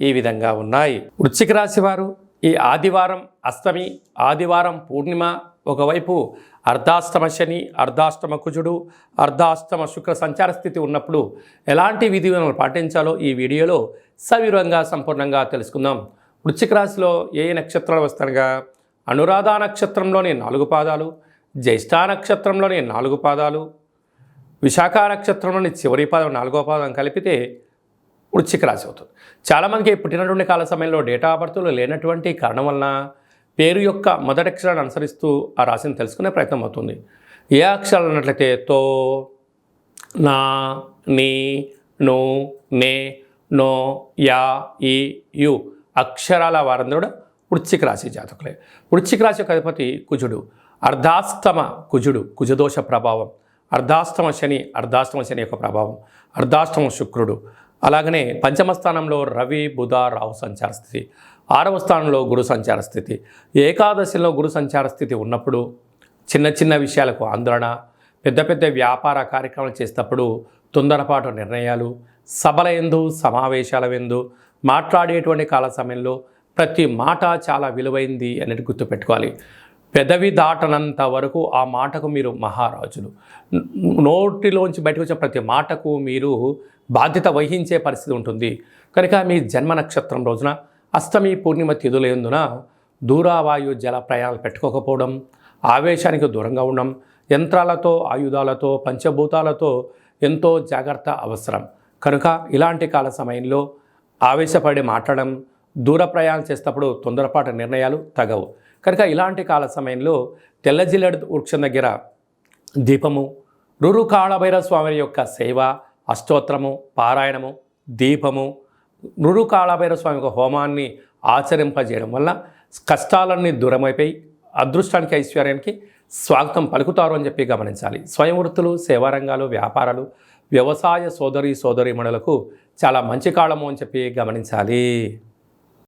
ఈ విధంగా ఉన్నాయి. వృశ్చిక రాశి వారు ఈ ఆదివారం అష్టమి ఆదివారం పూర్ణిమ ఒకవైపు అర్ధాష్టమ శని అర్ధాష్టమ కుజుడు అర్ధాష్టమ శుక్ర సంచార స్థితి ఉన్నప్పుడు ఎలాంటి విధి పాటించాలో ఈ వీడియోలో సవివరంగా సంపూర్ణంగా తెలుసుకుందాం. వృశ్చిక రాశిలో ఏ నక్షత్రాలు వస్తాయనగా అనురాధ నక్షత్రంలోని నాలుగు పాదాలు జ్యేష్ఠ నక్షత్రంలోని నాలుగు పాదాలు విశాఖ నక్షత్రంలోని చివరి పాదం నాలుగో పాదం కలిపితే వృశ్చిక రాశి అవుతుంది. చాలామందికి పుట్టినటువంటి కాల సమయంలో డేటా ఆఫ్ బర్త్లో లేనటువంటి కారణం వలన పేరు యొక్క మొదటి అక్షరాన్ని అనుసరిస్తూ ఆ రాశిని తెలుసుకునే ప్రయత్నం అవుతుంది. ఏ అక్షరాలు అన్నట్లయితే తో నా నీ ను నే నో యా ఈ యు అక్షరాల వారందరూ కూడా వృశ్చిక రాశి జాతకులే. వృశ్చిక రాశి యొక్క అధిపతి కుజుడు. అర్ధాస్తమ కుజుడు కుజదోష ప్రభావం. అర్ధాస్తమ శని అర్ధాస్తమ శని యొక్క ప్రభావం. అర్ధాష్టమ శుక్రుడు. అలాగనే పంచమ స్థానంలో రవి బుధ రాహు సంచార స్థితి. ఆరవ స్థానంలో గురు సంచార స్థితి. ఏకాదశిలో గురు సంచార స్థితి ఉన్నప్పుడు చిన్న చిన్న విషయాలకు ఆందోళన పెద్ద పెద్ద వ్యాపార కార్యక్రమాలు చేసేటప్పుడు తొందరపాటు నిర్ణయాలు సభల ఎందు సమావేశాల ఎందు మాట్లాడేటువంటి కాల సమయంలో ప్రతి మాట చాలా విలువైంది అనేది గుర్తుపెట్టుకోవాలి. పెదవి దాటనంత వరకు ఆ మాటకు మీరు మహారాజులు. నోటిలోంచి బయటకు వచ్చే ప్రతి మాటకు మీరు బాధ్యత వహించే పరిస్థితి ఉంటుంది. కనుక మీ జన్మ నక్షత్రం రోజున అష్టమి పూర్ణిమ తిథులందున దూరావాయు జల ప్రయాణాలు పెట్టుకోకపోవడం ఆవేశానికి దూరంగా ఉండడం యంత్రాలతో ఆయుధాలతో పంచభూతాలతో ఎంతో జాగ్రత్త అవసరం. కనుక ఇలాంటి కాల సమయంలో ఆవేశపడి మాట్లాడడం దూర ప్రయాణం చేసేటప్పుడు తొందరపాటు నిర్ణయాలు తగవు. కనుక ఇలాంటి కాల సమయంలో తెల్లజిల్లడి వృక్షం దగ్గర దీపము రురు కాళభైర స్వామి యొక్క సేవ అష్టోత్తరము పారాయణము దీపము రురు స్వామి యొక్క హోమాన్ని ఆచరింపజేయడం వల్ల కష్టాలన్నీ దూరమైపోయి అదృష్టానికి ఐశ్వర్యానికి స్వాగతం పలుకుతారు అని చెప్పి గమనించాలి. స్వయం వృత్తులు సేవారంగాలు వ్యాపారాలు వ్యవసాయ సోదరి సోదరిమణులకు చాలా మంచి కాలము అని చెప్పి గమనించాలి.